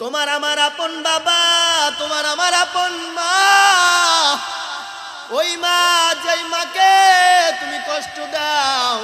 তোমার আমার আপন বাবা, তোমার আমার আপন মা। ওই মা, যেই মাকে তুমি কষ্ট দাও,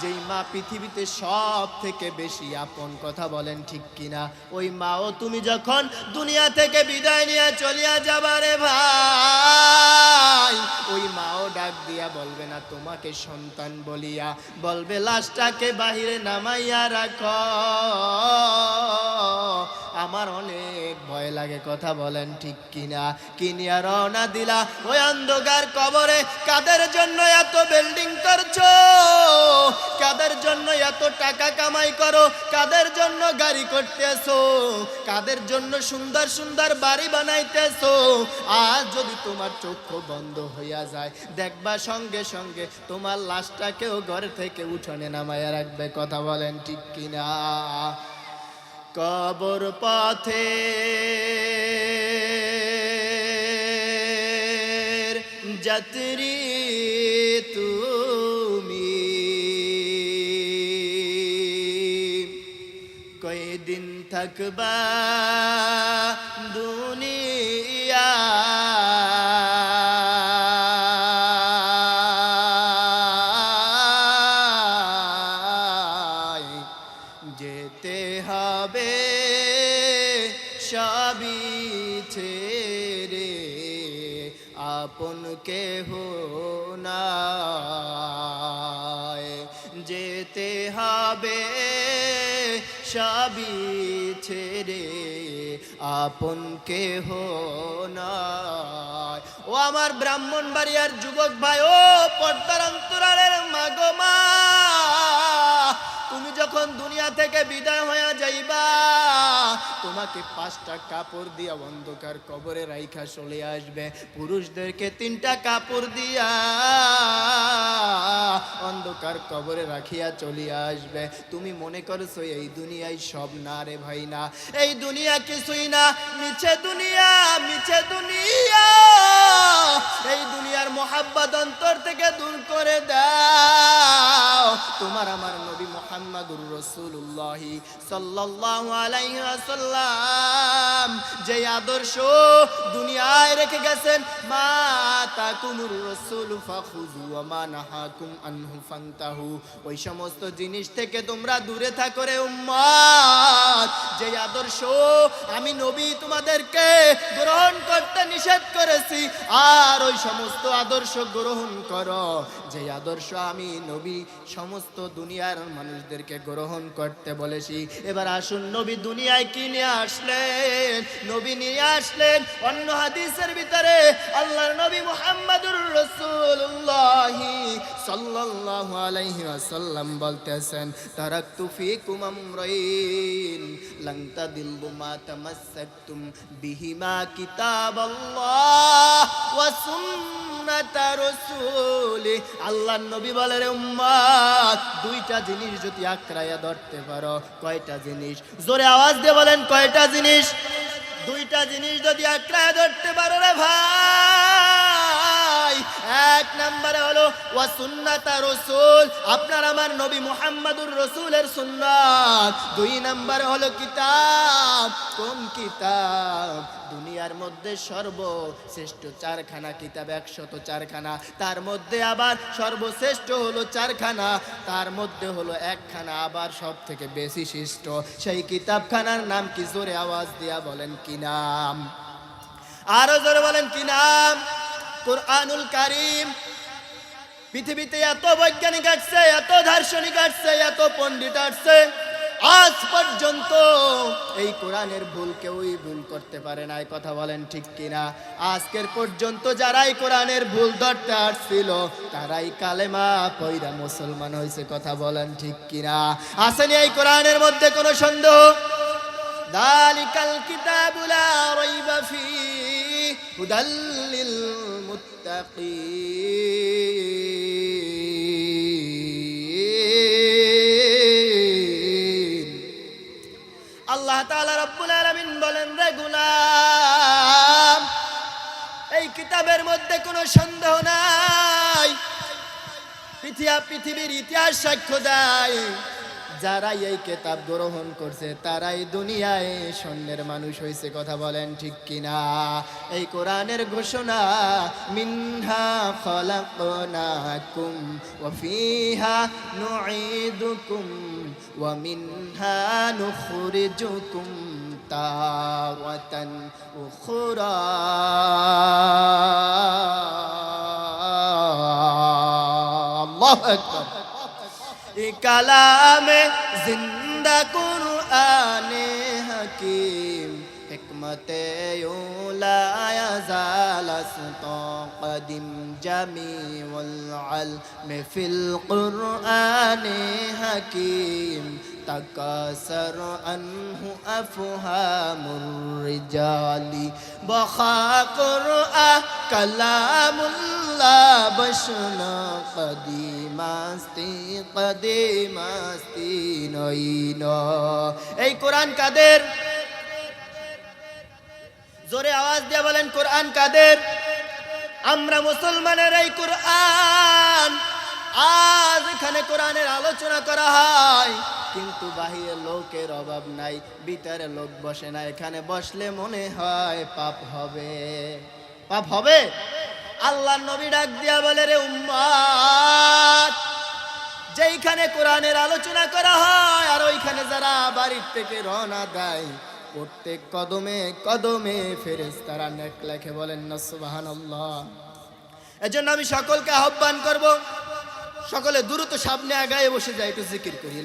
যেই মা পৃথিবীতে সব থেকে বেশি আপন কথা বলেন ঠিক কিনা? ওই মাও তুমি যখন দুনিয়া থেকে বিদায় নিয়ে চলিয়া যাবারে ভাই, ওই মাও ডাক দিয়া বলবে না, তোমাকে সন্তান বলিয়া। বলবে, লাশটাকে বাহিরে নামাইয়া রাখ। আমার অনেক ভয় লাগে, কথা বলেন ঠিক কিনা? কিনিয়া রওনা দিলা, ওই অন্ধকার কবরে। কাদের জন্য এত বিল্ডিং করছ? কাদের জন্য এত টাকা কামাই করো? কাদের জন্য গাড়ি করতেছো? কাদের জন্য সুন্দর সুন্দর বাড়ি বানাইতেছো? আর যদি তোমার চক্ষু বন্ধ হইয়া যায়, দেখবা সঙ্গে সঙ্গে তোমার লাশটাকেও ঘর থেকে উঠোনে নামাইয়া রাখবে, কথা বলেন ঠিক কিনা? কবর পথে। যাত্রী তুমি। কয়দিন থাকবা দুনিয়া যেতে হবে সবই ছেড়ে আপন কেহ নাই। যেতে হবে সবই ছেড়ে আপন কেহ নাই। ও আমার ব্রাহ্মণ বাড়িয়ার যুবক ভাই, ও পর্দার অন্তরালের মাগো মা। তুমি যখন দুনিয়া থেকে বিদায় হয়ে যাইবা, তোমাকে পাঁচটা কাপড় দিয়া অন্ধকার কবরে রাইখা চলে আসবে। পুরুষদেরকে তিনটা কাপড় দিয়া অন্ধকার কবরে রাখিয়া চলিয়া আসবে। তুমি মনে করছ, এই দুনিয়ায় সব না রে ভাই না এই দুনিয়া কিছুই না, মিছে দুনিয়া মিছে দুনিয়া। এই দুনিয়ার মোহাব্বত অন্তর থেকে দূর করে দাও। তোমার আমার নবী মোহাম্মদুর রসুল্লাহ সাল্লাহ আলাই ওয়াসাল্লাম, যে আদর্শ দুনিয়ায় রেখে গেছেন রসুল ফাখুজু আমা নাহাকুম আনহু ফান্তাহু। ওই সমস্ত জিনিস থেকে তোমরা দূরে থাকো রে উম্মত যে আদর্শ আমি নবী তোমাদেরকে গ্রহণ করতে নিষেধ করেছি, আর ওই সমস্ত আদর্শ গ্রহণ করো। যে আদর্শ আমি, নবী, সমস্ত দুনিয়ার মানুষদেরকে গ্রহণ করতে বলেছি। এবার আসুন, নবী দুনিয়ায় কি নিয়ে আসলেন? নবী নিয়ে আসলেন অন্য হাদিসের ভিতরে আল্লাহর নবী মুহাম্মদুর রাসূলুল্লাহ সাল্লাল্লাহু আলাইহি ওয়াসাল্লাম বলতেছেন, তারাকতু ফিকুম আমরাইন, লান তাদিল্লু মা তামাসসাকতুম বিহিমা কিতাবাল্লাহ। ওয়া সুন্নাতা রাসূলি। আল্লাহর নবী বলে, রে উম্মত দুইটা জিনিস যদি আঁকড়াইয়া ধরতে পারো, কয়টা জিনিস? জোরে আওয়াজ দিয়ে বলেন, কয়টা জিনিস? দুইটা জিনিস যদি আঁকড়াইয়া ধরতে পারো রে ভাই। এক নম্বরে হলো, ওয়া সুন্নাতা রাসূল। আপনার আমার নবী মুহাম্মাদুর রাসূলের সুন্নাত। দুই নম্বরে হলো, কিতাব। কোন কিতাব? দুনিয়ার মধ্যে সর্বশ্রেষ্ঠ চারখানা কিতাব, একশত চারখানা। তার মধ্যে আবার সর্বশ্রেষ্ঠ হলো চারখানা। তার মধ্যে হলো একখানা, আবার সব থেকে বেশি শ্রেষ্ঠ। সেই কিতাবখানার নাম কি? জোরে আওয়াজ দিয়া বলেন, কি নাম? আরও জোরে বলেন, কি নাম? কোরআনুল কারিম। পৃথিবীতে এত বৈজ্ঞানিক আসছে, এত দার্শনিক আসছে, এত পণ্ডিত আসছে, আজ পর্যন্ত এই কোরআনের ভুল কেউই ভুল করতে পারে না কথা বলেন ঠিক কিনা? আজকের পর্যন্ত যারাই কোরআনের ভুল ধরতে আসছিল, তারাই কালেমা পয়রা মুসলমান হয়েছে কথা বলেন ঠিক কিনা? আসেনি এই কোরআনের মধ্যে কোনো সন্দেহ? দালিকাল কিতাবুলা রাইবা ফি হুদাল্লিল মুত্তাকিন আল্লাহ তাআলা রব্বুল আলামিন বলেন, রে গুলাম, এই কিতাবের মধ্যে কোনো সন্দেহ নাই। পৃথিবী পৃথিবীর ইতিহাস সাক্ষ্য দেয়। যারাই এই কেতাব গ্রহণ করছে, তারাই দুনিয়ায় স্বর্ণের মানুষ হয়েছে কথা বলেন ঠিক কিনা? এই কোরআনের ঘোষণা, মিনহা খলাকনাকুম ওয়া ফিহা নুঈদুকুম ওয়া মিনহা নুখরিজুকুম তাওয়াতান উখরা। আল্লাহু আকবার। কালামে জিন্দা কুরআনে হাকিম হিকমতে উলা ইয়াজাল قديم جميع العلم في القرآن حكيم تكاثر عنه أفهام الرجال بخا قرآن كلام الله بشنا قديم আস্তি قديم আস্তি নইন এই কোরআন কাদের জোরে আওয়াজ দিয়ে বলেন কোরআন কাদের আমরা মুসলমানের এই কোরআন আজ এখানে কোরআনের আলোচনা করা হয় বাহিরে লোকের অভাব নাই, ভিতরে লোক বসে না, এখানে বসলে মনে হয় পাপ হবে। পাপ হবে? আল্লাহ নবী ডাক দিয়া বলে, রে উম্মাদ, যেইখানে কোরআনের আলোচনা করা হয় আর ওইখানে যারা বাড়ির থেকে রওনা দেয়, প্রত্যেক কদমে কদমে ফেরেস তারা নেক লেখে বলেন না সুবাহান এজন্য আমি সকলকে আহ্বান করব সকলে দ্রুত সামনে আগায় বসে যায়, একটু জিকির করি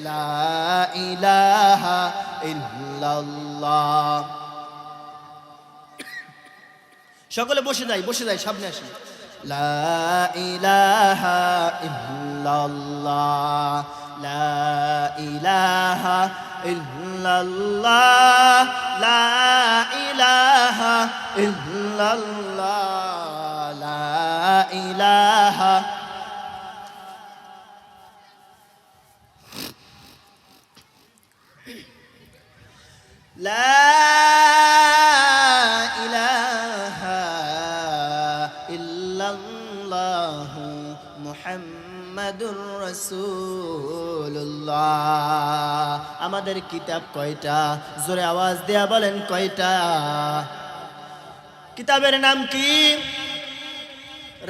সকলে বসে যাই বসে যাই সামনে আসি। লা ইলাহা লা ইলাহা লা ইলাহা লা ইলাহা لا إله إلا الله محمد رسول الله আমাদের কিতাব কয়টা জোরে আওয়াজ দেয়া বলেন কয়টা কিতাবের নাম কি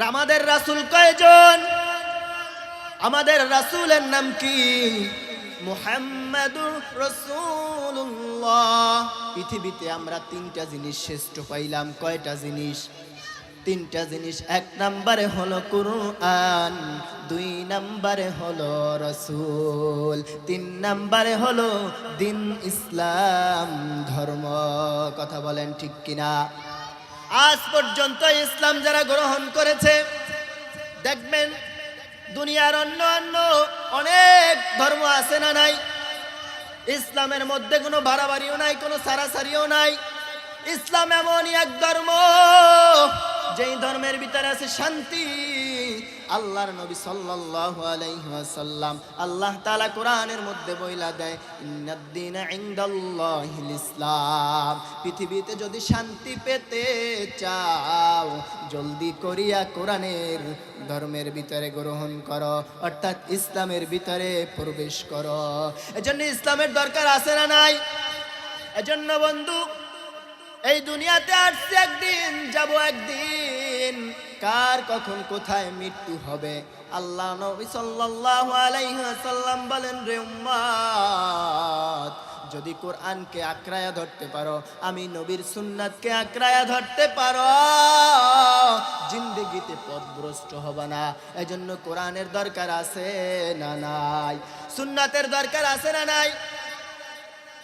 আমাদের রাসূল কয়জন আমাদের রাসূলের নাম কি পৃথিবীতে আমরা তিনটা জিনিস শ্রেষ্ঠ পাইলাম। কয়টা জিনিস? তিনটা জিনিস। এক নম্বরে হলো কুরআন, দুই নম্বরে হলো রসুল, তিন নম্বরে হলো দিন ইসলাম, ধর্ম। কথা বলেন ঠিক কিনা? আজ পর্যন্ত ইসলাম যারা গ্রহণ করেছে, দেখবেন দুনিয়ার অন্য অন্য অনেক ধর্ম আছে না নাই? ইসলামের মধ্যে কোনো বাড়াবাড়িও নাই, কোনো সারাসারিও নাই। ইসলাম এমনই এক ধর্ম, যেই ধর্মের ভিতরে আছে শান্তি। আল্লাহর নবী সাল্লাল্লাহু আলাইহি ওয়াসাল্লাম আল্লাহ তাআলা কোরআনের মধ্যে বইলা দেয়, ইন্নাদ-দীনা ইনদাল্লাহিল ইসলাম পৃথিবীতে যদি শান্তি পেতে চাও, জলদি করিয়া কোরআনের ধর্মের ভিতরে গ্রহণ করো, অর্থাৎ ইসলামের ভিতরে প্রবেশ করো। এজন্য ইসলামের দরকার আছে না নাই? এজন্য বন্ধু, এই দুনিয়াতে আসছে একদিন, যাব একদিন। কার কখন কোথায় মৃত্যু হবে? আল্লাহ নবী সাল্লাল্লাহু আলাইহি ওয়াসাল্লাম বলেন, রে উম্মাত যদি কোরআনকে আক্রায়া ধরতে পারো, আমি নবীর সুন্নাতকে আক্রায়া ধরতে পারো। জিন্দগিতে পথভ্রষ্ট হবে না। এজন্য কোরআনের দরকার আছে না নাই? সুন্নাতের দরকার আছে না নাই?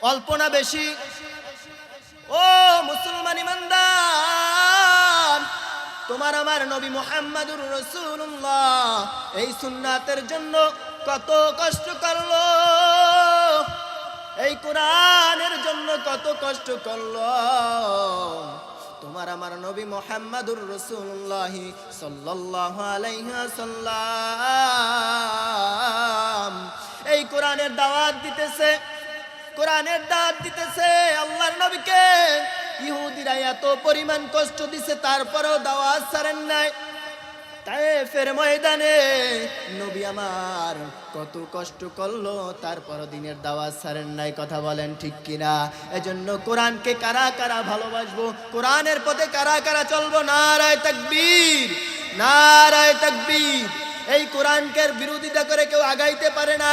অল্প না বেশি? ও মুসলমান ইমানদার! তোমার আমার নবী মোহাম্মদুর রসুল্লাহ এই সুন্নাতের জন্য কত কষ্ট করল। এই কোরআনের জন্য কত কষ্ট করল। তোমার আমার নবী মোহাম্মদুর রসুল্লাহ সাল্লাহ আলাইহাল্লাম এই কোরআনের দাওয়াত দিতেছে। কোরআনের দাঁত দিতেছে আল্লাহর নবীকে। ইহুদিরা এত পরিমাণ কষ্ট দিছে, তারপরেও দাওয়াত ছাড়েন নাই। তায়েফের ময়দানে নবী আমার কত কষ্ট করল তারপর দিনের দাওয়াত সারেন নাই, কথা বলেন ঠিক কিনা? এজন্য কোরআনকে কারা কারা ভালোবাসবো? কোরআনের পথে কারা কারা চলবো? নারায় তাকবীর নারায় তাকবীর। এই কোরআনকে বিরোধিতা করে কেউ আগাইতে পারে না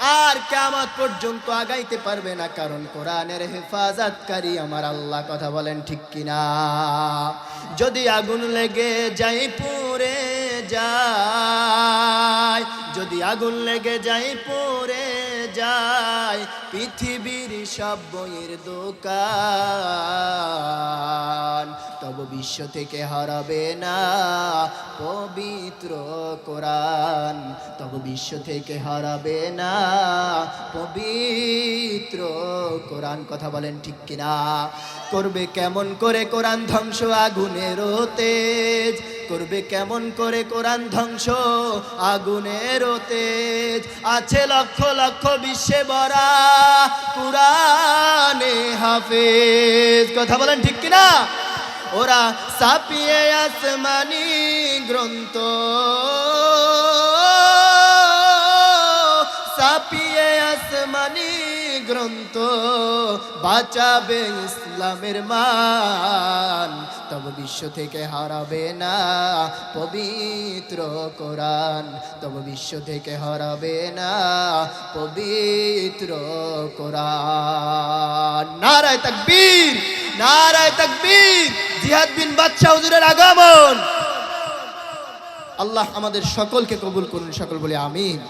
আর কেমন পর্যন্ত আগাইতে পারবে না, কারণ কোরআনের হেফাজতকারী আমার আল্লাহ কথা বলেন ঠিক কিনা? যদি আগুন লেগে যাই পুরে যায়। যদি আগুন লেগে যাই পড়ে যায়। পৃথিবীর সব বইয়ের দোকান তব বিশ্ব থেকে হারাবে না পবিত্র কোরআন। তব বিশ্ব থেকে হারাবে না পবিত্র কোরআন। কথা বলেন ঠিক কিনা? করবে কেমন করে কোরআন ধ্বংস আগুনের তেজ? করবে কেমন করে কোরআন ধ্বংস আগুনের তেজ? আছে লক্ষ লক্ষ বিশ্বে বরা কোরআনে হাফেজ। কথা বলেন ঠিক কিনা? ওরা সাপিয়ে আসমানি গ্রন্থ। সাপিয়ে আসমানি গ্রন্থ, বাঁচাবে ইসলামের মান। তব বিশ্ব থেকে হারাবে না পবিত্র কোরআন। তব বিশ্ব থেকে হারাবে না পবিত্র কোরআন। নারায় তাকবীর। নারায় তাকবীর, জিহাদ বিন বাদশাহ হুজুরের আগমন। আল্লাহ আমাদের সকলকে কবুল করুন, সকল বলে আমিন।